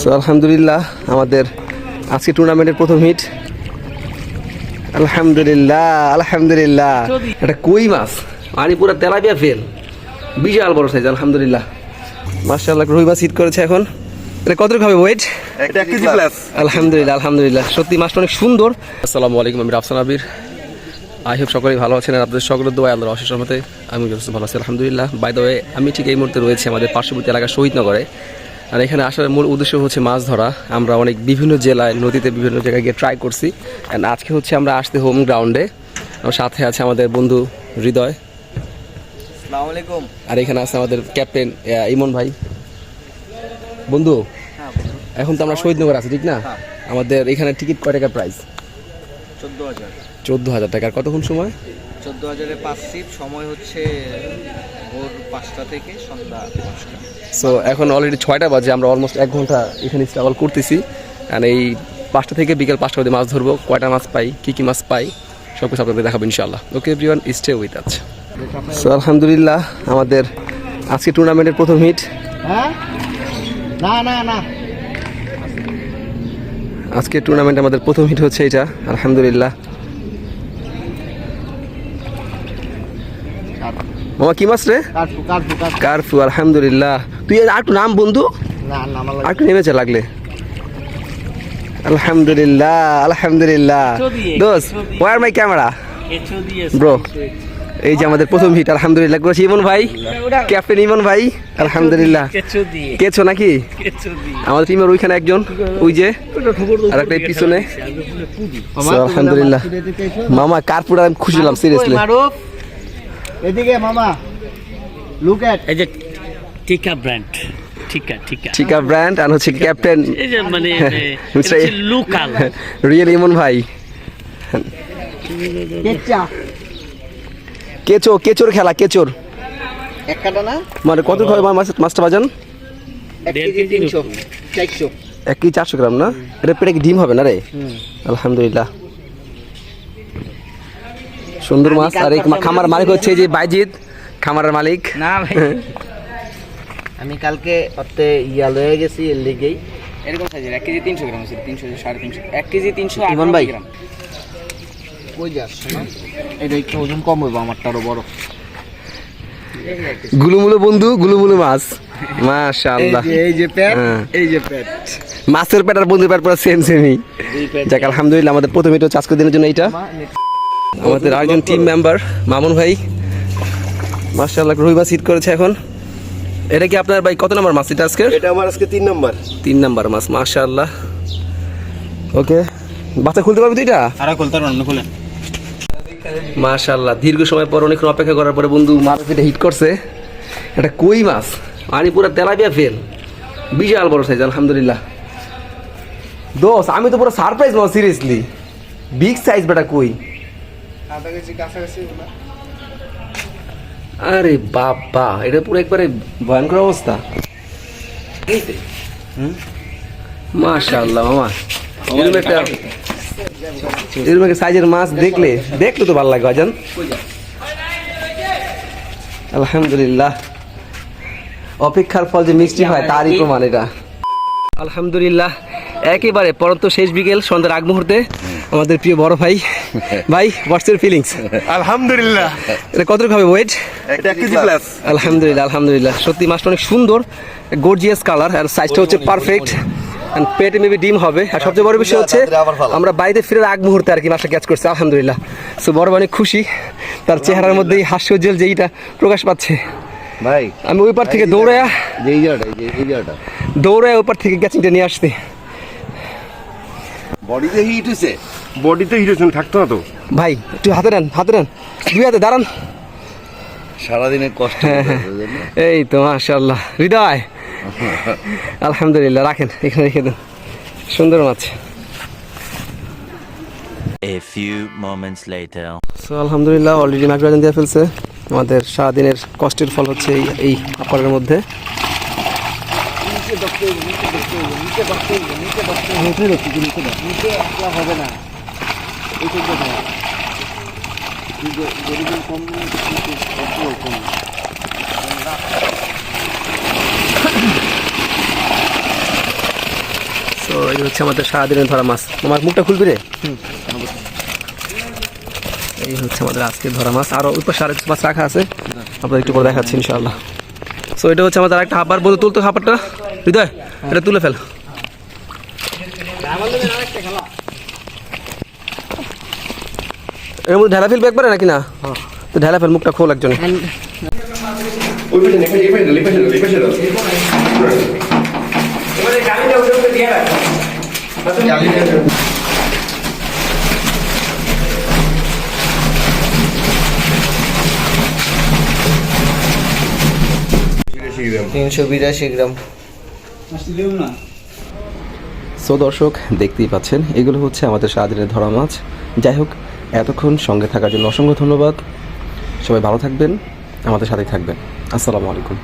So আলহামদুলিল্লাহ আমাদের আজকে টুর্নামেন্টের প্রথম হিট আলহামদুলিল্লাহ আলহামদুলিল্লাহ। এটা কই মাছ? মানে পুরো তেলাপিয়া ফেল বিশাল বড় সাইজ আলহামদুলিল্লাহ। মার্শাল্লাহ রুই মাছ হিট করেছে এখন। এটা কতটুকু হবে ওয়েট এটা এক কেজি প্লাস আলহামদুলিল্লাহ আলহামদুলিল্লাহ। সত্যি মাছটা অনেক সুন্দর। আসসালামু আলাইকুম আমি রাফসান আবির। আই হোপ সকলেই ভালো আছেন আর আপনাদের সকলের দোয়া আল্লাহর অশেষ রহমতে আমি যথেষ্ট ভালো আছি আলহামদুলিল্লাহ। বাই দ্য ওয়ে আমি ঠিক এই মুহূর্তে রয়েছি আমাদের পার্শ্ববর্তী এলাকা শহীদনগরে। আর এখানে আসার মূল উদ্দেশ্য হচ্ছে মাছ ধরা। আমরা অনেক বিভিন্ন জেলায় নদীতে বিভিন্ন জায়গায় গিয়ে ট্রাই করছি। অ্যান্ড আজকে হচ্ছে আমরা আসতে হোম গ্রাউন্ডে আমার সাথে আছে আমাদের বন্ধু হৃদয়। আলাইকুম। আর এখানে আছে আমাদের ক্যাপ্টেন ইমন ভাই। বন্ধু এখন তো আমরা শহীদনগর আছি ঠিক না? আমাদের এখানে টিকিট কয় টাকা প্রাইস চোদ্দ হাজার। চোদ্দ হাজার টাকার। কতক্ষণ সময়? চোদ্দ হাজারে পাঁচ সিট সময় হচ্ছে ভোর পাঁচটা থেকে সন্ধ্যা পাঁচটা সো এখন অলরেডি ছয়টা বাজে আমরা অলমোস্ট এক ঘণ্টা এখানে স্ট্রাগল করতেছি। অ্যান্ড এই পাঁচটা থেকে বিকেল পাঁচটা অবধি মাছ ধরবো কয়টা মাছ পাই কী কী মাছ পাই সব কিছু আপনাদের দেখাবো ইনশাল্লাহ okay everyone stay with us so আলহামদুলিল্লাহ আমাদের আজকে টুর্নামেন্টের প্রথম হিট হ্যাঁ? না না না। আজকে টুর্নামেন্টে আমাদের প্রথম হিট হচ্ছে এটা আলহামদুলিল্লাহ। মামা কি মাছ রে? কারফু আলহামদুলিল্লাহ। তুই আর একটু নাম বন্ধু? না না আমার আর একটু নেমেছে লাগলে। আলহামদুলিল্লাহ আলহামদুলিল্লাহ। দোস্ত ওয়ার মাই ক্যামেরা ব্রো এই যে আমাদের প্রথম হিট আলহামদুলিল্লাহ। করেছি ইমন ভাই। ক্যাপ্টেন ইমন ভাই আলহামদুলিল্লাহ। কেছো নাকি? আমাদের টিমের ওইখানে একজন ওই যে আর একটা পিছনে। আলহামদুলিল্লাহ। মামা কারপুর আমি খুশি হলাম সিরিয়াসলি এদিকে মামা লুক এট এই যে টিকা ব্র্যান্ড টিকা টিকা। ঠিকা ব্র্যান্ড আর হচ্ছে ক্যাপ্টেন এই যে মানে. রিয়েল ইমন ভাই। কেচ্চা কেচো কেচোর খেলা কেচোর। এক কাটা না? মানে কত খাবে মাছ মাছটা বাজান? এক কেজি চারশো। গ্রাম না? এটা পেটে ডিম হবে না রে? আলহামদুলিল্লাহ। সুন্দর মাছ। আর এই খামার মালিক হচ্ছে যে বাইজিৎ খামারের মালিক। না ভাই। আমি কালকে অতে ইয়া লয়ে গেছি এর লেগেই। এরকম সাইজের এক কেজি তিনশো গ্রাম আছে তিনশো সাড়ে তিনশো এক কেজি তিনশো ইমন ভাই। গ্রাম। কই যাস? না এটা একটু ওজন কম হইব আমারটা আরও বড়। গুলুমুলু বন্ধু গুলুমুলু মাছ। মাশাআল্লাহ। এই যে পেট হ্যাঁ। এই যে পেট। মাছের পেট আর বন্ধুর পেট পুরো সেম সেমই যাক আলহামদুলিল্লাহ আমাদের প্রথম এটা চাষ করে দিনের জন্য এইটা। আমাদের আরেকজন টিম মেম্বার মামুন ভাই। মাশাআল্লাহ রুই মাছ হিট করেছে এখন। এটা কি আপনার ভাই কত নম্বর মাছ এটা আজকে এটা আমার আজকে তিন নম্বর। তিন নাম্বার মাছ মাশাআল্লাহ। ওকে বাচ্চা খুলতে পারবে তুই এটা? আর খুলতে পারবেন না খুলে। মাশাআল্লাহ দীর্ঘ সময় পর অনেকক্ষণ অপেক্ষা করার পরে বন্ধু মাছ এটা হিট করছে। এটা কই মাছ? মানে পুরো তেলাপিয়া ফেল বিশাল বড় সাইজ আলহামদুলিল্লাহ। দোস আমি তো পুরো surprise now seriously big size বেটা কই? আরে বাবা, এটা পুরো একবারে ভয়ঙ্কর অবস্থা। মামা। সাইজের মাছ দেখলে দেখলে তো ভালো লাগবে আজান আলহামদুলিল্লাহ। অপেক্ষার ফল যে মিষ্টি হয়, তারই প্রমাণ এটা। আলহামদুলিল্লাহ। একেবারে, পরন্ত শেষ বিকেল, সন্ধ্যার আগ মুহূর্তে। আমাদের প্রিয় বড় ভাই ভাই হোয়াটস ইউর ফিলিংস আলহামদুলিল্লাহ এটা কতটুকু হবে ওয়েট এটা এক কেজি প্লাস আলহামদুলিল্লাহ আলহামদুলিল্লাহ সত্যি মাছটা অনেক সুন্দর গর্জিয়াস কালার আর সাইজটা হচ্ছে পারফেক্ট এন্ড পেটে মেবি ডিম হবে আর সবচেয়ে বড় বিষয় হচ্ছে আমরা বাইরে ফিরে আগ মুহূর্তে আর কি মাছটা ক্যাচ করছে আলহামদুলিল্লাহ সো বড় অনেক খুশি তার চেহারার মধ্যে এই হাস্য হাস্যোজ্জ্বল যেইটা প্রকাশ পাচ্ছে ভাই আমি ওই পার থেকে দৌড়ায়া এই জায়গাটা এই জায়গাটা দৌড়ায় ওই পার থেকে ক্যাচিংটা নিয়ে আসতে বডিতে হিট হইছে? বডিতে হিট হইছে থাকতো না তো। ভাই একটু হাতে নেন হাতে নেন। দুই হাতে দাঁড়ান। সারাদিনের কষ্ট এই তো মাশাল্লাহ হৃদয়! আলহামদুলিল্লাহ রাখেন এখানে রেখে দেন। সুন্দর মাছ। A few moments later. So আলহামদুলিল্লাহ অলরেডি নাগরাজন দিয়ে ফেলছে। আমাদের সারাদিনের কষ্টের ফল হচ্ছে এই এই আপারের মধ্যে। তো এই হচ্ছে আমাদের সারাদিনের ধরা মাছ। তোমার মুখটা খুলবি রে? এই হচ্ছে আমাদের আজকে ধরা মাছ। আরও ওই পাশে আরেক মাছ রাখা আছে। আপনাদের একটু পরে দেখাচ্ছি ইনশাআল্লাহ। সো এটা হচ্ছে আমাদের একটা হাবার বলতে তুলতো খাবারটা হৃদয়, এটা তুলে ফেল। এর মধ্যে ঢেলা ফেলবে একবারে নাকি না? তো ঢেলা ফেল, মুখটা খোল একজনে। তিনশো বিরাশি গ্রাম। সো দর্শক, দেখতেই পাচ্ছেন, এগুলো হচ্ছে আমাদের সারাদিনের ধরা মাছ। যাই হোক, এতক্ষণ সঙ্গে থাকার জন্য অসংখ্য ধন্যবাদ। সবাই ভালো থাকবেন, আমাদের সাথেই থাকবেন। আসসালামু আলাইকুম।